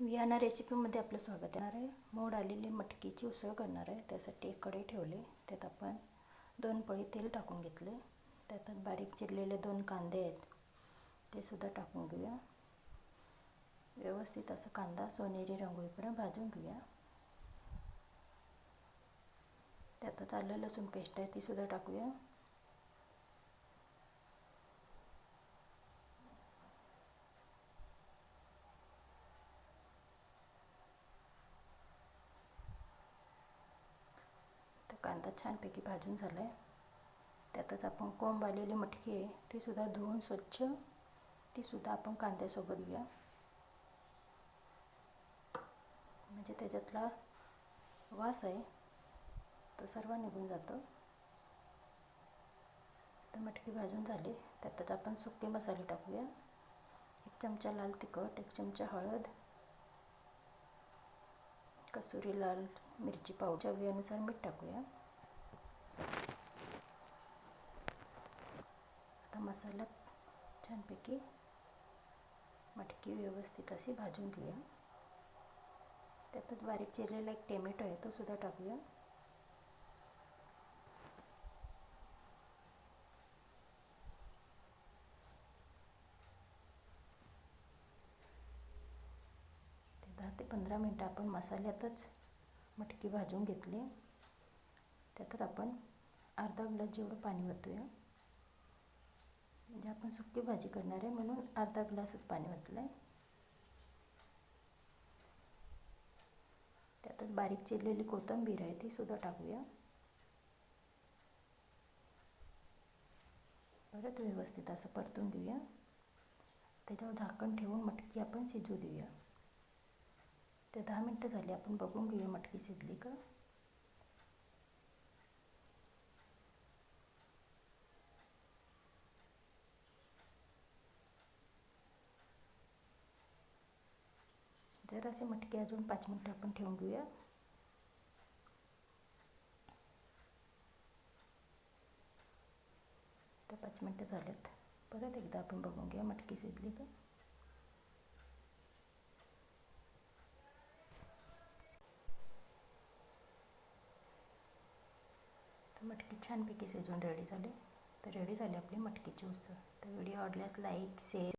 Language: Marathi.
वियाना रेसिपीमध्ये आपलं स्वागत येणार आहे. मोड आलेली मटकीची उसळ करणार आहे. त्यासाठी एक कढई ठेवले. त्यात आपण दोन पळी तेल टाकून घेतले. त्यात बारीक चिरलेले दोन कांदे आहेत. ते सुद्धा टाकून घेऊया. व्यवस्थित असं कांदा सोनेरी रंगोळीपर्यंत भाजून घेऊया. त्यातच आलं लसूण पेस्ट आहे ती सुद्धा टाकूया. कांदा छानपैकी भाजून झाला आहे त्यातच आपण कोंब आलेली मटकी आहे तीसुद्धा धुवून स्वच्छ तीसुद्धा आपण कांद्यासोबत घेऊया. म्हणजे त्याच्यातला वास आहे तो सर्व निघून जातो. तर मटकी भाजून झाली त्यातच आपण सुके मसाले टाकूया. एक चमचा लाल तिखट एक चमचा हळद कसुरी लाल मिरची पावच्या चवीनुसार मीठ टाकूया. आता मसाला छानपैकी मटकी व्यवस्थित अशी भाजून घेऊया. त्यातच बारीक चिरलेला एक टोमॅटो आहे तो सुद्धा टाकूया. ते पंधरा मिनटं आपण मसाल्यातच मटकी भाजून घेतली. त्यातच आपण अर्धा ग्लास जेवढं पाणी ओतूया म्हणजे आपण सुकी भाजी करणार आहे म्हणून अर्धा ग्लासच पाणी ओतलं आहे त्यातच बारीक चिरलेली कोथिंबीर आहे ती सुद्धा टाकूया. परत व्यवस्थित असं परतून घेऊया. त्याच्यावर झाकण ठेवून मटकी आपण शिजू देऊया. ते दहा मिनटं झाली, आपण बघून घेऊया मटकी शिजली का? जर असे मटकी अजून पाच मिनटं आपण ठेवून घेऊया. तर पाच मिनटं परत एकदा आपण बघून घेऊया मटकी शिजली का? मटकी छानपैकी शिजून रेडी झाली. तर रेडी झाली आपली मटकीची उसळ. तर व्हिडिओ आवडल्यास लाईक शेअर